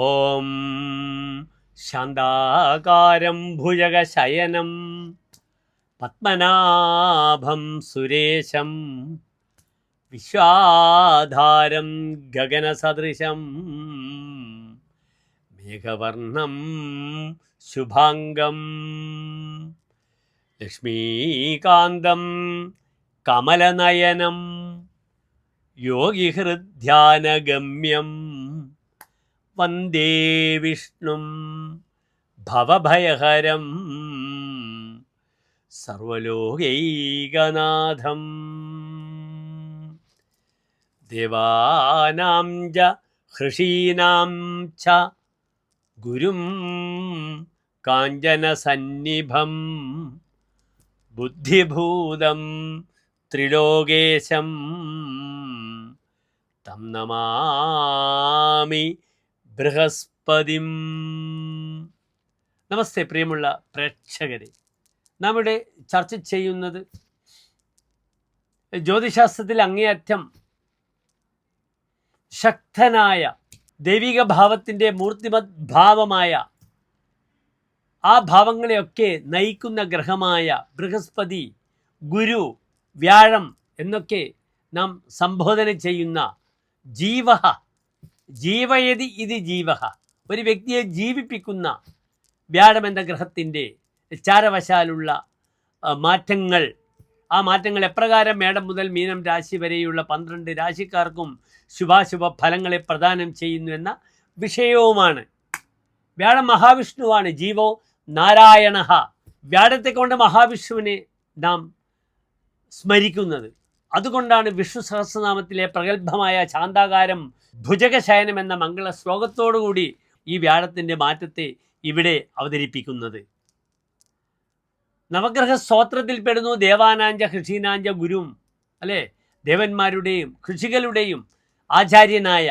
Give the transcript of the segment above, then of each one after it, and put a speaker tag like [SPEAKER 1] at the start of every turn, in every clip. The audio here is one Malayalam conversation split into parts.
[SPEAKER 1] ഓം ശാന്താകാരം ഭുജകശയനം പത്മനാഭം സുരേശം വിശ്വാധാരം ഗഗനസദൃശം മേഘവർണം ശുഭാംഗം ലക്ഷ്മീകാന്തം കമലനയനം യോഗിഹൃദ്ധ്യാനഗമ്യം വന്ദേ വിഷ്ണും ഭവഭയഹരം സർവലോകൈകനാഥം. ദേവാനാം ച ഹൃഷീനാം ച ഗുരും കാഞ്ചനസന്നിഭം. ബുദ്ധിഭൂതം ത്രിലോകേശം. തം നമാമി ബൃഹസ്പതിം. നമസ്തേ പ്രിയമുള്ള പ്രേക്ഷകരെ. നാം ഇവിടെ ചർച്ച ചെയ്യുന്നത് ജ്യോതിശാസ്ത്രത്തിൽ അങ്ങേയറ്റം ശക്തനായ ദൈവിക ഭാവത്തിന്റെ മൂർത്തിമത് ഭാവമായ ആ ഭാവങ്ങളെയൊക്കെ നയിക്കുന്ന ഗ്രഹമായ ബൃഹസ്പതി ഗുരു വ്യാഴം എന്നൊക്കെ നാം സംബോധന ചെയ്യുന്ന ജീവ ജീവയതി ഇത് ജീവഹ. ഒരു വ്യക്തിയെ ജീവിപ്പിക്കുന്ന വ്യാഴമെന്ന ഗ്രഹത്തിന്റെ ചാരവശാലുള്ള മാറ്റങ്ങൾ. ആ മാറ്റങ്ങൾ എപ്രകാരം മേടം മുതൽ മീനം രാശി വരെയുള്ള പന്ത്രണ്ട് രാശിക്കാർക്കും ശുഭാശുഭ ഫലങ്ങളെ പ്രദാനം ചെയ്യുന്നു എന്ന വിഷയവുമാണ്. വ്യാഴം മഹാവിഷ്ണുവാണ്. ജീവോ നാരായണഹ. വ്യാഴത്തെ കൊണ്ട് മഹാവിഷ്ണുവിനെ നാം സ്മരിക്കുന്നത്. അതുകൊണ്ടാണ് വിഷ്ണു സഹസ്രനാമത്തിലെ പ്രഗത്ഭമായ ശാന്താകാരം ഭുജകശയനം എന്ന മംഗള ശ്ലോകത്തോടുകൂടി ഈ വ്യാഴത്തിന്റെ മാറ്റത്തെ ഇവിടെ അവതരിപ്പിക്കുന്നത്. നവഗ്രഹ സ്തോത്രത്തിൽ പെടുന്നു ദേവാനാഞ്ച കൃഷിനാഞ്ച ഗുരും അല്ലേ? ദേവന്മാരുടെയും കൃഷികളുടെയും ആചാര്യനായ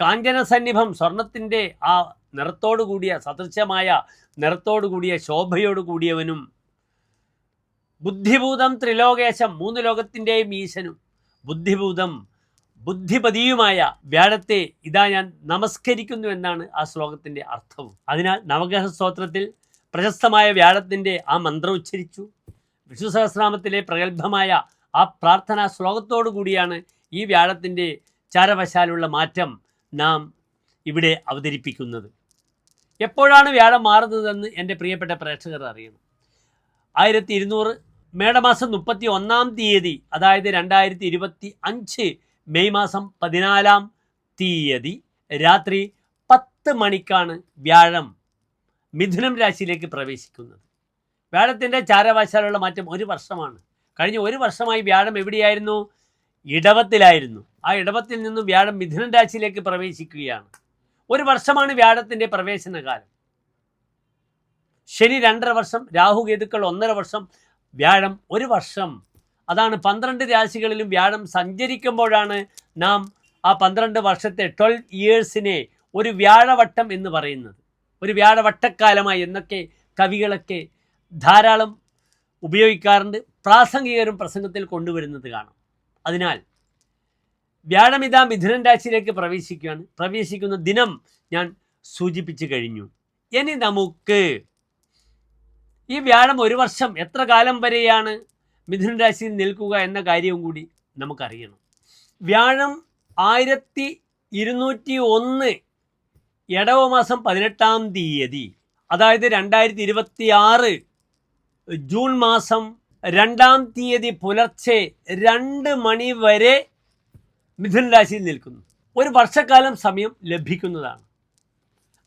[SPEAKER 1] കാഞ്ചന സന്നിഭം സ്വർണത്തിന്റെ ആ നിറത്തോടു കൂടിയ സദൃശമായ നിറത്തോടു കൂടിയ ശോഭയോടു കൂടിയവനും ബുദ്ധിഭൂതം ത്രിലോകേശം മൂന്ന് ലോകത്തിന്റെയും ഈശനും. ബുദ്ധിഭൂതം ബുദ്ധിപതിയുമായ വ്യാഴത്തെ ഇതാ ഞാൻ നമസ്കരിക്കുന്നു എന്നാണ് ആ ശ്ലോകത്തിന്റെ അർത്ഥവും അതിനാൽ നവഗ്രഹ സ്തോത്രത്തിൽ പ്രശസ്തമായ വ്യാഴത്തിന്റെ ആ മന്ത്രം ഉച്ചരിച്ചു. വിഷ്ണു സഹസ്രാമത്തിലെ പ്രഗത്ഭമായ ആ പ്രാർത്ഥനാ ശ്ലോകത്തോടു കൂടിയാണ് ഈ വ്യാഴത്തിന്റെ ചാരവശാലുള്ള മാറ്റം നാം ഇവിടെ അവതരിപ്പിക്കുന്നത്. എപ്പോഴാണ് വ്യാഴം മാറുന്നതെന്ന് എന്റെ പ്രിയപ്പെട്ട പ്രേക്ഷകർ അറിയണം. ആയിരത്തി ഇരുന്നൂറ് മേടമാസം മുപ്പത്തി ഒന്നാം തീയതി അതായത് രണ്ടായിരത്തി ഇരുപത്തി അഞ്ച് മെയ് മാസം പതിനാലാം തീയതി രാത്രി പത്ത് മണിക്കാണ് വ്യാഴം മിഥുനം രാശിയിലേക്ക് പ്രവേശിക്കുന്നത്. വ്യാഴത്തിന്റെ ചാരവാശാലുള്ള മാറ്റം ഒരു വർഷമാണ്. കഴിഞ്ഞ ഒരു വർഷമായി വ്യാഴം എവിടെയായിരുന്നു? ഇടവത്തിലായിരുന്നു. ആ ഇടവത്തിൽ നിന്നും വ്യാഴം മിഥുനം രാശിയിലേക്ക് പ്രവേശിക്കുകയാണ്. ഒരു വർഷമാണ് വ്യാഴത്തിന്റെ പ്രവേശന കാലം ശനി രണ്ടര വർഷം രാഹു കേതുക്കൾ ഒന്നര വർഷം വ്യാഴം ഒരു വർഷം. അതാണ് പന്ത്രണ്ട് രാശികളിലും വ്യാഴം സഞ്ചരിക്കുമ്പോഴാണ് നാം ആ പന്ത്രണ്ട് വർഷത്തെ ട്വൽവ് ഇയേഴ്സിനെ ഒരു വ്യാഴവട്ടം എന്ന് പറയുന്നത്. ഒരു വ്യാഴവട്ടക്കാലമായി എന്നൊക്കെ കവികളൊക്കെ ധാരാളം ഉപയോഗിക്കാറുണ്ട് പ്രാസംഗികരും പ്രസംഗത്തിൽ കൊണ്ടുവരുന്നത് കാണാം. അതിനാൽ വ്യാഴമിതാ മിഥുനൻ രാശിയിലേക്ക് പ്രവേശിക്കുകയാണ്. പ്രവേശിക്കുന്ന ദിനം ഞാൻ സൂചിപ്പിച്ചു കഴിഞ്ഞു. ഇനി നമുക്ക് ഈ വ്യാഴം ഒരു വർഷം എത്ര കാലം വരെയാണ് മിഥുന രാശിയിൽ നിൽക്കുക എന്ന കാര്യവും കൂടി നമുക്കറിയണം. വ്യാഴം ആയിരത്തി ഇരുന്നൂറ്റി ഒന്ന് ഇടവ മാസം പതിനെട്ടാം തീയതി അതായത് രണ്ടായിരത്തി ഇരുപത്തി ആറ് ജൂൺ മാസം രണ്ടാം തീയതി പുലർച്ചെ രണ്ട് മണി വരെ മിഥുന രാശിയിൽ നിൽക്കുന്നു. ഒരു വർഷക്കാലം സമയം ലഭിക്കുന്നതാണ്.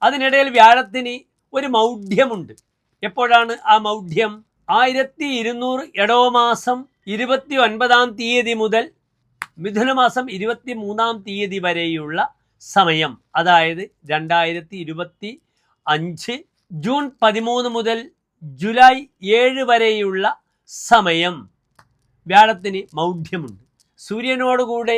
[SPEAKER 1] അതിനിടയിൽ വ്യാഴത്തിന് ഒരു മൗഢ്യമുണ്ട്. എപ്പോഴാണ് ആ മൗഢ്യം? ആയിരത്തി ഇരുന്നൂറ് ഇടവ മാസം ഇരുപത്തി ഒൻപതാം തീയതി മുതൽ മിഥുനമാസം ഇരുപത്തി മൂന്നാം തീയതി വരെയുള്ള സമയം. അതായത് രണ്ടായിരത്തി ഇരുപത്തി അഞ്ച് ജൂൺ പതിമൂന്ന് മുതൽ ജൂലൈ ഏഴ് വരെയുള്ള സമയം. വ്യാഴത്തിന് മൗഢ്യമുണ്ട്. സൂര്യനോടുകൂടെ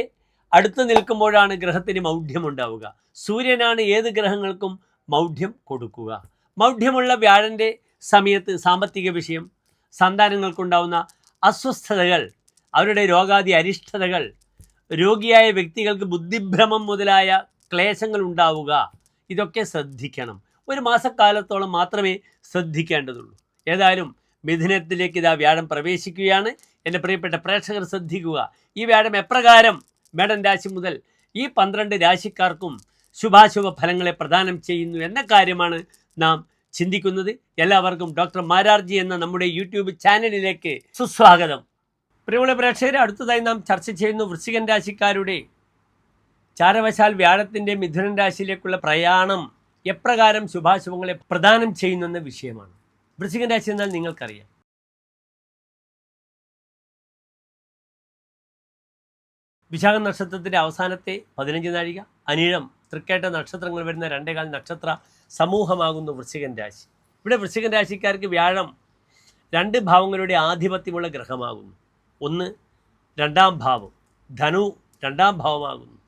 [SPEAKER 1] അടുത്ത് നിൽക്കുമ്പോഴാണ് ഗ്രഹത്തിന് മൗഢ്യമുണ്ടാവുക. സൂര്യനാണ് ഏത് ഗ്രഹങ്ങൾക്കും മൗഢ്യം കൊടുക്കുക. മൗഢ്യമുള്ള വ്യാഴന്റെ സമയത്ത് സാമ്പത്തിക വിഷയം സന്താനങ്ങൾക്കുണ്ടാവുന്ന അസ്വസ്ഥതകൾ അവരുടെ രോഗാദി അരിഷ്ടതകൾ രോഗിയായ വ്യക്തികൾക്ക് ബുദ്ധിഭ്രമം മുതലായ ക്ലേശങ്ങൾ ഉണ്ടാവുക ഇതൊക്കെ ശ്രദ്ധിക്കണം. ഒരു മാസക്കാലത്തോളം മാത്രമേ ശ്രദ്ധിക്കേണ്ടതുള്ളൂ. ഏതായാലും മിഥുനത്തിലേക്ക് ഇതാ വ്യാഴം പ്രവേശിക്കുകയാണ്. എന്റെ പ്രിയപ്പെട്ട പ്രേക്ഷകർ ശ്രദ്ധിക്കുക. ഈ വ്യാഴം എപ്രകാരം മേടൻ രാശി മുതൽ ഈ പന്ത്രണ്ട് രാശിക്കാർക്കും ശുഭാശുഭ ഫലങ്ങളെ പ്രദാനം ചെയ്യുന്നു എന്ന കാര്യമാണ് നാം ചിന്തിക്കുന്നത് എല്ലാവർക്കും ഡോക്ടർ മാരാർജി എന്ന നമ്മുടെ യൂട്യൂബ് ചാനലിലേക്ക് സുസ്വാഗതം. പ്രിയമുള്ള പ്രേക്ഷകരെ അടുത്തതായി നാം ചർച്ച ചെയ്യുന്നു വൃശ്ചികൻ രാശിക്കാരുടെ ചാരവശാൽ വ്യാഴത്തിന്റെ മിഥുനൻ രാശിയിലേക്കുള്ള പ്രയാണം എപ്രകാരം ശുഭാശുഭങ്ങളെ പ്രദാനം ചെയ്യുന്നെന്ന വിഷയമാണ്. വൃശ്ചികൻ രാശി എന്നാൽ നിങ്ങൾക്കറിയാം. വിശാഖ നക്ഷത്രത്തിന്റെ അവസാനത്തെ പതിനഞ്ച് നാഴിക അനിഴം തൃക്കേട്ട നക്ഷത്രങ്ങൾ വരുന്ന രണ്ടേകാൽ നക്ഷത്ര സമൂഹമാകുന്നു വൃശ്ചികൻ രാശി. ഇവിടെ വൃശ്ചികൻ രാശിക്കാർക്ക് വ്യാഴം രണ്ട് ഭാവങ്ങളുടെ ആധിപത്യമുള്ള ഗ്രഹമാകുന്നു. ഒന്ന് രണ്ടാം ഭാവം ധനു രണ്ടാം ഭാവമാകുന്നു.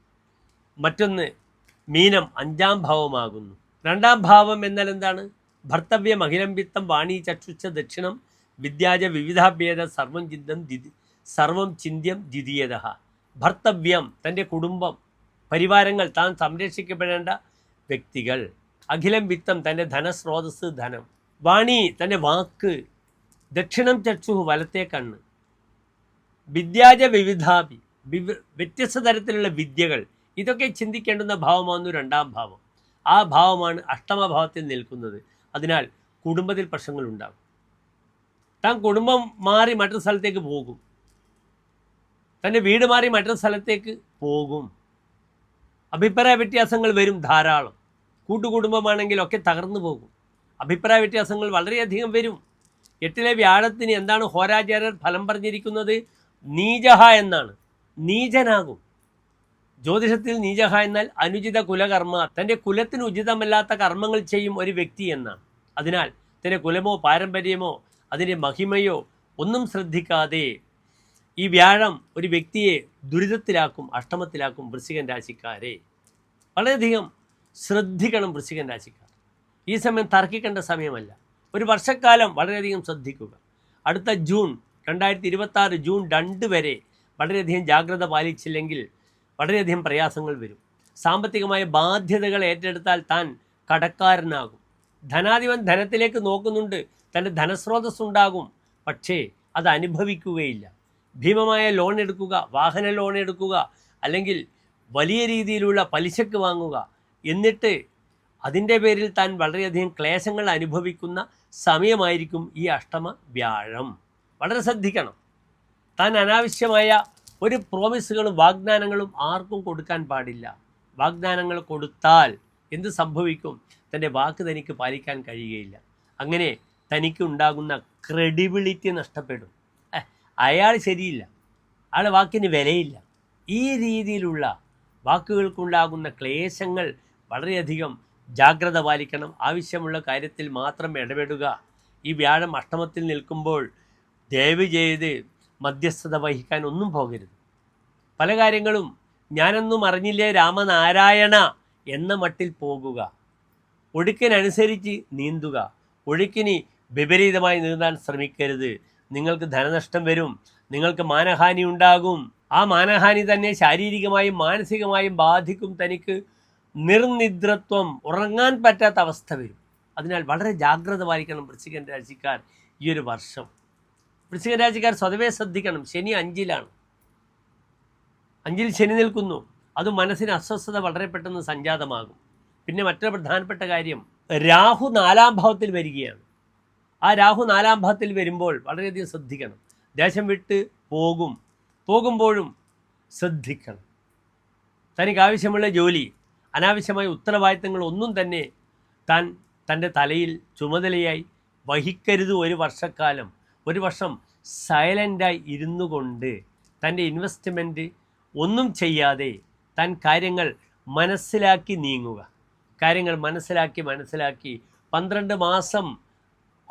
[SPEAKER 1] മറ്റൊന്ന് മീനം അഞ്ചാം ഭാവമാകുന്നു. രണ്ടാം ഭാവം എന്നാൽ എന്താണ്? ഭർത്തവ്യ മഹിരംബിത്തം വാണി ചക്ഷുച്ച ദക്ഷിണം വിദ്യാജ വിവിധാഭേദ സർവം ചിന്തം ദിതി സർവം ചിന്ത്യം ദ്വിതീയത. ഭർത്തവ്യം തന്റെ കുടുംബം പരിവാരങ്ങൾ താൻ സംരക്ഷിക്കപ്പെടേണ്ട വ്യക്തികൾ. അഖിലം വിത്തം തന്റെ ധനസ്രോതസ് ധനം. വാണി തന്റെ വാക്ക്. ദക്ഷിണം ചക്ഷു വലത്തെ കണ്ണ്. വിദ്യാജ വിവിധാപി വിവ വ്യത്യസ്ത തരത്തിലുള്ള വിദ്യകൾ. ഇതൊക്കെ ചിന്തിക്കേണ്ടുന്ന ഭാവമാകുന്നു രണ്ടാം ഭാവം. ആ ഭാവമാണ് അഷ്ടമഭാവത്തിൽ നിൽക്കുന്നത്. അതിനാൽ കുടുംബത്തിൽ പ്രശ്നങ്ങൾ ഉണ്ടാകും താൻ കുടുംബം മാറി മറ്റൊരു സ്ഥലത്തേക്ക് പോകും. തന്റെ വീട് മാറി മറ്റൊരു സ്ഥലത്തേക്ക് പോകും. അഭിപ്രായ വ്യത്യാസങ്ങൾ വരും ധാരാളം. കൂട്ടുകുടുംബമാണെങ്കിൽ ഒക്കെ തകർന്നു പോകും. അഭിപ്രായ വ്യത്യാസങ്ങൾ വളരെയധികം വരും. എട്ടിലെ വ്യാഴത്തിന് എന്താണ് ഹോരാചാര്യർ ഫലം പറഞ്ഞിരിക്കുന്നത്? നീജഹ എന്നാണ്. നീചനാകും. ജ്യോതിഷത്തിൽ നീചഹ എന്നാൽ അനുചിത കുലകർമ്മ തന്റെ കുലത്തിന് ഉചിതമല്ലാത്ത കർമ്മങ്ങൾ ചെയ്യും ഒരു വ്യക്തി എന്നാണ്. അതിനാൽ തന്റെ കുലമോ പാരമ്പര്യമോ അതിന്റെ മഹിമയോ ഒന്നും ശ്രദ്ധിക്കാതെ ഈ വ്യാഴം ഒരു വ്യക്തിയെ ദുരിതത്തിലാക്കും അഷ്ടമത്തിലാക്കും വൃശ്ചികൻ രാശിക്കാരെ. വളരെയധികം ശ്രദ്ധിക്കണം വൃശ്ചികൻ രാശിക്കാർ. ഈ സമയം തർക്കിക്കേണ്ട സമയമല്ല. ഒരു വർഷക്കാലം വളരെയധികം ശ്രദ്ധിക്കുക. അടുത്ത ജൂൺ രണ്ടായിരത്തി ഇരുപത്തി ജൂൺ രണ്ട് വരെ വളരെയധികം ജാഗ്രത പാലിച്ചില്ലെങ്കിൽ വളരെയധികം പ്രയാസങ്ങൾ വരും. സാമ്പത്തികമായ ബാധ്യതകൾ ഏറ്റെടുത്താൽ താൻ കടക്കാരനാകും. ധനാധിപൻ ധനത്തിലേക്ക് നോക്കുന്നുണ്ട്. തന്റെ ധനസ്രോതസ് ഉണ്ടാകും പക്ഷേ അത് അനുഭവിക്കുകയില്ല. ഭീമമായ ലോൺ എടുക്കുക വാഹന ലോൺ എടുക്കുക അല്ലെങ്കിൽ വലിയ രീതിയിലുള്ള പലിശക്ക് വാങ്ങുക എന്നിട്ട് അതിന്റെ പേരിൽ താൻ വളരെയധികം ക്ലേശങ്ങൾ അനുഭവിക്കുന്ന സമയമായിരിക്കും ഈ അഷ്ടമ വ്യാഴം. വളരെ ശ്രദ്ധിക്കണം. താൻ അനാവശ്യമായ ഒരു പ്രോമിസുകളും വാഗ്ദാനങ്ങളും ആർക്കും കൊടുക്കാൻ പാടില്ല. വാഗ്ദാനങ്ങൾ കൊടുത്താൽ എന്ത് സംഭവിക്കും? തന്റെ വാക്ക് തനിക്ക് പാലിക്കാൻ കഴിയുകയില്ല. അങ്ങനെ തനിക്ക് ഉണ്ടാകുന്ന ക്രെഡിബിലിറ്റി നഷ്ടപ്പെടും. അയാൾ ശരിയില്ല. അയാളുടെ വാക്കിന് വിലയില്ല. ഈ രീതിയിലുള്ള വാക്കുകൾക്കുണ്ടാകുന്ന ക്ലേശങ്ങൾ വളരെയധികം ജാഗ്രത പാലിക്കണം. ആവശ്യമുള്ള കാര്യത്തിൽ മാത്രം ഇടപെടുക. ഈ വ്യാഴം അഷ്ടമത്തിൽ നിൽക്കുമ്പോൾ ദയവ് ചെയ്ത് മധ്യസ്ഥത വഹിക്കാൻ ഒന്നും പോകരുത്. പല കാര്യങ്ങളും ഞാനൊന്നും അറിഞ്ഞില്ലേ രാമനാരായണ എന്ന മട്ടിൽ പോകുക. ഒഴുക്കിനനുസരിച്ച് നീന്തുക. ഒഴുക്കിന് വിപരീതമായി നീന്താൻ ശ്രമിക്കരുത്. നിങ്ങൾക്ക് ധനനഷ്ടം വരും. നിങ്ങൾക്ക് മാനഹാനി ഉണ്ടാകും. ആ മാനഹാനി തന്നെ ശാരീരികമായും മാനസികമായും ബാധിക്കും തനിക്ക്. നിർനിദ്രത്വം ഉറങ്ങാൻ പറ്റാത്ത അവസ്ഥ വരും. അതിനാൽ വളരെ ജാഗ്രത പാലിക്കണം വൃശ്ചികൻ രാശിക്കാർ ഈ ഒരു വർഷം. വൃശ്ചികൻ രാശിക്കാർ സ്വതവേ ശ്രദ്ധിക്കണം. ശനി അഞ്ചിലാണ്. അഞ്ചിൽ ശനി നിൽക്കുന്നു. അത് മനസ്സിന് അസ്വസ്ഥത വളരെ പെട്ടെന്ന് സംജാതമാകും. പിന്നെ മറ്റൊരു പ്രധാനപ്പെട്ട കാര്യം രാഹു നാലാം ഭാവത്തിൽ വരികയാണ്. ആ രാഹു നാലാം ഭാവത്തിൽ വരുമ്പോൾ വളരെയധികം ശ്രദ്ധിക്കണം. ദേശം വിട്ട് പോകും. പോകുമ്പോഴും ശ്രദ്ധിക്കണം. തനിക്ക് ആവശ്യമുള്ള ജോലി അനാവശ്യമായ ഉത്തരവാദിത്തങ്ങൾ ഒന്നും തന്നെ താൻ തന്റെ തലയിൽ ചുമതലയായി വഹിക്കരുത് ഒരു വർഷക്കാലം. ഒരു വർഷം സൈലന്റായി ഇരുന്നു കൊണ്ട് തന്റെ ഇൻവെസ്റ്റ്മെന്റ് ഒന്നും ചെയ്യാതെ താൻ കാര്യങ്ങൾ മനസ്സിലാക്കി നീങ്ങുക. കാര്യങ്ങൾ മനസ്സിലാക്കി മനസ്സിലാക്കി പന്ത്രണ്ട് മാസം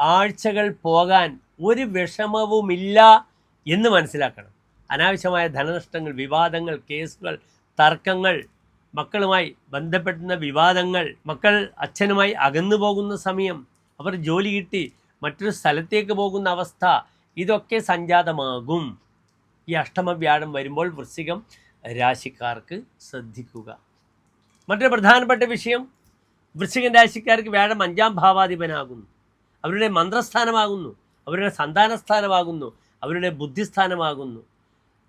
[SPEAKER 1] ആഴ്ചകൾ പോകാൻ ഒരു വിഷമവുമില്ല എന്ന് മനസ്സിലാക്കണം. അനാവശ്യമായ ധനനഷ്ടങ്ങൾ വിവാദങ്ങൾ കേസുകൾ തർക്കങ്ങൾ മക്കളുമായി ബന്ധപ്പെടുന്ന വിവാദങ്ങൾ മക്കൾ അച്ഛനുമായി അകന്നു പോകുന്ന സമയം അവർ ജോലി കിട്ടി മറ്റൊരു സ്ഥലത്തേക്ക് പോകുന്ന അവസ്ഥ ഇതൊക്കെ സംജാതമാകും. ഈ അഷ്ടമ വ്യാഴം വരുമ്പോൾ വൃശ്ചികം രാശിക്കാർക്ക് ശ്രദ്ധിക്കുക. മറ്റൊരു പ്രധാനപ്പെട്ട വിഷയം വൃശ്ചികൻ രാശിക്കാർക്ക് വ്യാഴം അഞ്ചാം ഭാവാധിപനാകുന്നു. അവരുടെ മന്ത്രസ്ഥാനമാകുന്നു അവരുടെ സന്താനസ്ഥാനമാകുന്നു അവരുടെ ബുദ്ധിസ്ഥാനമാകുന്നു.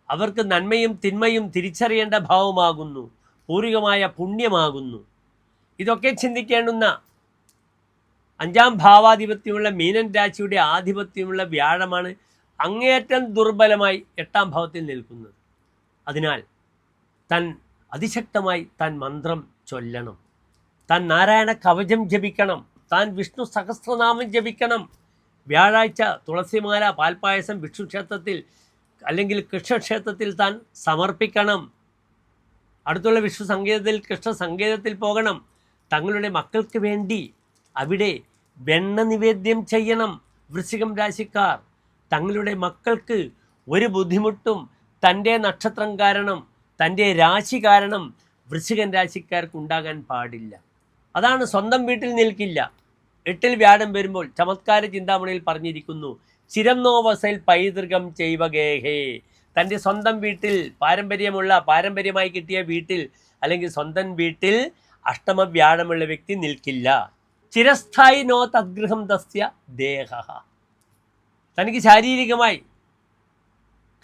[SPEAKER 1] അവർക്ക് നന്മയും തിന്മയും തിരിച്ചറിയേണ്ട ഭാവമാകുന്നു. പൂർവികമായ പുണ്യമാകുന്നു. ഇതൊക്കെ ചിന്തിക്കേണ്ടുന്ന അഞ്ചാം ഭാവാധിപത്യമുള്ള മീനൻ രാശിയുടെ ആധിപത്യമുള്ള വ്യാഴമാണ് അങ്ങേയറ്റം ദുർബലമായി എട്ടാം ഭാവത്തിൽ നിൽക്കുന്നത്. അതിനാൽ തൻ അതിശക്തമായി തൻ മന്ത്രം ചൊല്ലണം. തൻ നാരായണ കവചം ജപിക്കണം. താൻ വിഷ്ണു സഹസ്രനാമം ജപിക്കണം. വ്യാഴാഴ്ച തുളസിമാല പാൽപ്പായസം വിഷ്ണു ക്ഷേത്രത്തിൽ അല്ലെങ്കിൽ കൃഷ്ണക്ഷേത്രത്തിൽ താൻ സമർപ്പിക്കണം. അടുത്തുള്ള വിഷ്ണു സങ്കേതത്തിൽ കൃഷ്ണ സങ്കേതത്തിൽ പോകണം. തങ്ങളുടെ മക്കൾക്ക് വേണ്ടി അവിടെ വെണ്ണ നിവേദ്യം ചെയ്യണം വൃശ്ചികം രാശിക്കാർ. തങ്ങളുടെ മക്കൾക്ക് ഒരു ബുദ്ധിമുട്ടും തന്റെ നക്ഷത്രം കാരണം തന്റെ രാശി കാരണം വൃശ്ചികൻ രാശിക്കാർക്ക് ഉണ്ടാകാൻ പാടില്ല. അതാണ് സ്വന്തം വീട്ടിൽ നിൽക്കില്ല. എട്ടിൽ വ്യാഴം വരുമ്പോൾ ചമത്കാര ചിന്താമണിയിൽ പറഞ്ഞിരിക്കുന്നു ചിരന്നോവസൽ പൈതൃകം ചെയ്വഗേഹേ. തന്റെ സ്വന്തം വീട്ടിൽ പാരമ്പര്യമുള്ള പാരമ്പര്യമായി കിട്ടിയ വീട്ടിൽ അല്ലെങ്കിൽ സ്വന്തം വീട്ടിൽ അഷ്ടമ വ്യാഴമുള്ള വ്യക്തി നിൽക്കില്ല. ചിരസ്ഥായി നോ തദ്ഗൃഹം തസ്യ ദേഹ. തനിക്ക് ശാരീരികമായി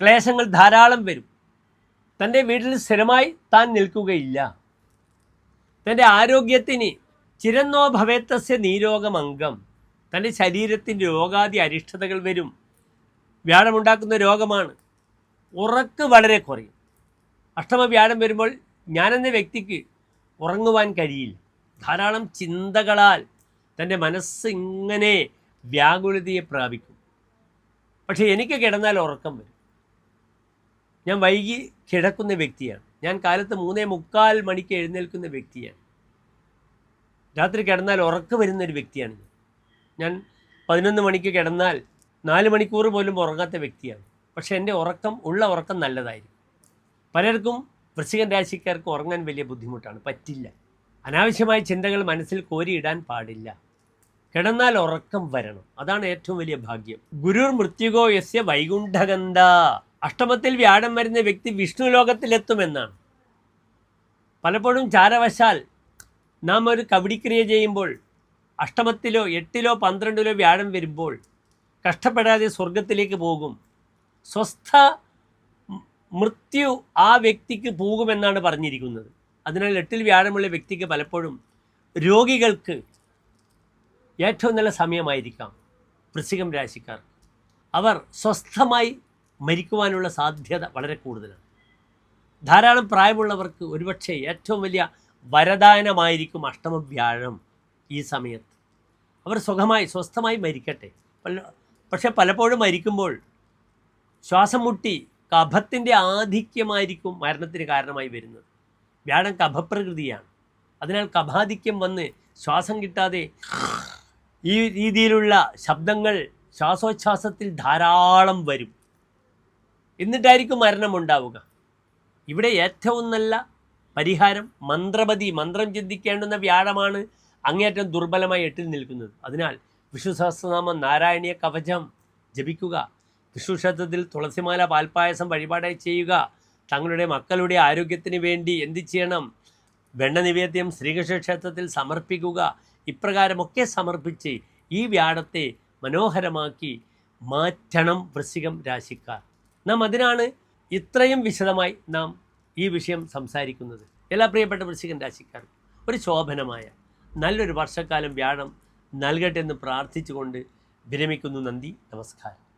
[SPEAKER 1] ക്ലേശങ്ങൾ ധാരാളം വരും. തന്റെ വീട്ടിൽ സ്ഥിരമായി താൻ നിൽക്കുകയില്ല. തന്റെ ആരോഗ്യത്തിന് ചിരന്നോ ഭവേത്തസ്യ നീരോഗമംഗം. തന്റെ ശരീരത്തിന്റെ രോഗാദി അരിഷ്ടതകൾ വരും. വ്യാഴമുണ്ടാക്കുന്ന രോഗമാണ്. ഉറക്ക് വളരെ കുറയും. അഷ്ടമ വ്യാഴം വരുമ്പോൾ ഞാനെന്ന വ്യക്തിക്ക് ഉറങ്ങുവാൻ കഴിയില്ല. ധാരാളം ചിന്തകളാൽ തന്റെ മനസ്സ് ഇങ്ങനെ വ്യാകുലതയെ പ്രാപിക്കും. പക്ഷേ എനിക്ക് കിടന്നാൽ ഉറക്കം വരും. ഞാൻ വൈകി കിടക്കുന്ന വ്യക്തിയാണ്. ഞാൻ കാലത്ത് മൂന്നേ മുക്കാൽ മണിക്ക് എഴുന്നേൽക്കുന്ന വ്യക്തിയാണ്. രാത്രി കിടന്നാൽ ഉറക്ക വരുന്ന ഒരു വ്യക്തിയാണ് ഞാൻ. ഞാൻ പതിനൊന്ന് മണിക്ക് കിടന്നാൽ നാല് മണിക്കൂർ പോലും ഉറങ്ങാത്ത വ്യക്തിയാണ്. പക്ഷേ എന്റെ ഉറക്കം ഉള്ള ഉറക്കം നല്ലതായിരിക്കും. പലർക്കും വൃശ്ചികൻ രാശിക്കാർക്ക് ഉറങ്ങാൻ വലിയ ബുദ്ധിമുട്ടാണ്. പറ്റില്ല. അനാവശ്യമായ ചിന്തകൾ മനസ്സിൽ കോരിയിടാൻ പാടില്ല. കിടന്നാൽ ഉറക്കം വരണം. അതാണ് ഏറ്റവും വലിയ ഭാഗ്യം. ഗുരുർ മൃത്യുഗോ യസ്യ വൈകുണ്ഠഗന്ധ. അഷ്ടമത്തിൽ വ്യാഴം വരുന്ന വ്യക്തി വിഷ്ണു ലോകത്തിലെത്തുമെന്നാണ്. പലപ്പോഴും ചാരവശാൽ നാം ഒരു കബഡിക്രിയ ചെയ്യുമ്പോൾ അഷ്ടമത്തിലോ എട്ടിലോ പന്ത്രണ്ടിലോ വ്യാഴം വരുമ്പോൾ കഷ്ടപ്പെടാതെ സ്വർഗത്തിലേക്ക് പോകും. സ്വസ്ഥ മൃത്യു ആ വ്യക്തിക്ക് പോകുമെന്നാണ് പറഞ്ഞിരിക്കുന്നത്. അതിനാൽ എട്ടിൽ വ്യാഴമുള്ള വ്യക്തിക്ക് പലപ്പോഴും രോഗികൾക്ക് ഏറ്റവും നല്ല സമയമായിരിക്കാം വൃശ്ചികം രാശിക്കാർ. അവർ സ്വസ്ഥമായി മരിക്കുവാനുള്ള സാധ്യത വളരെ കൂടുതലാണ്. ധാരാളം പ്രായമുള്ളവർക്ക് ഒരുപക്ഷെ ഏറ്റവും വലിയ വരദാനമായിരിക്കും അഷ്ടമ വ്യാഴം ഈ സമയത്ത്. അവർ സുഖമായി സ്വസ്ഥമായി മരിക്കട്ടെ. പക്ഷെ പലപ്പോഴും മരിക്കുമ്പോൾ ശ്വാസം മുട്ടി കഫത്തിന്റെ ആധിക്യമായിരിക്കും മരണത്തിന് കാരണമായി വരുന്നത്. വ്യാഴം കഭപ്രകൃതിയാണ് അതിനാൽ കഭാധിക്യം വന്ന് ശ്വാസം കിട്ടാതെ ഈ രീതിയിലുള്ള ശബ്ദങ്ങൾ ശ്വാസോച്ഛ്വാസത്തിൽ ധാരാളം വരും. എന്നിട്ടായിരിക്കും മരണം ഉണ്ടാവുക. ഇവിടെ ഏറ്റവും നല്ല പരിഹാരം. മന്ത്രപതി മന്ത്രം ചിന്തിക്കേണ്ടുന്ന വ്യാഴമാണ് അങ്ങേയറ്റം ദുർബലമായി എട്ടിൽ നിൽക്കുന്നത്. അതിനാൽ വിഷ്ണു സഹസ്രനാമം നാരായണീയ കവചം ജപിക്കുക. വിഷ്ണു തുളസിമാല പാൽപ്പായസം വഴിപാടായി ചെയ്യുക. തങ്ങളുടെ മക്കളുടെ ആരോഗ്യത്തിന് വേണ്ടി എന്ത് ചെയ്യണം? വെണ്ണ നിവേദ്യം ശ്രീകൃഷ്ണ ക്ഷേത്രത്തിൽ സമർപ്പിക്കുക. ഇപ്രകാരമൊക്കെ സമർപ്പിച്ച് ഈ വ്യാഴത്തെ മനോഹരമാക്കി മാറ്റണം വൃശ്ചികം രാശിക്കാർ. നാം അതിനാണ് ഇത്രയും വിശദമായി നാം ഈ വിഷയം സംസാരിക്കുന്നത്. എല്ലാ പ്രിയപ്പെട്ട വൃശ്ചികൻ രാശിക്കാർ ഒരു ശോഭനമായ നല്ലൊരു വർഷക്കാലം വ്യാഴം നൽകട്ടെ എന്ന് പ്രാർത്ഥിച്ചുകൊണ്ട് വിരമിക്കുന്നു നന്ദി നമസ്കാരം.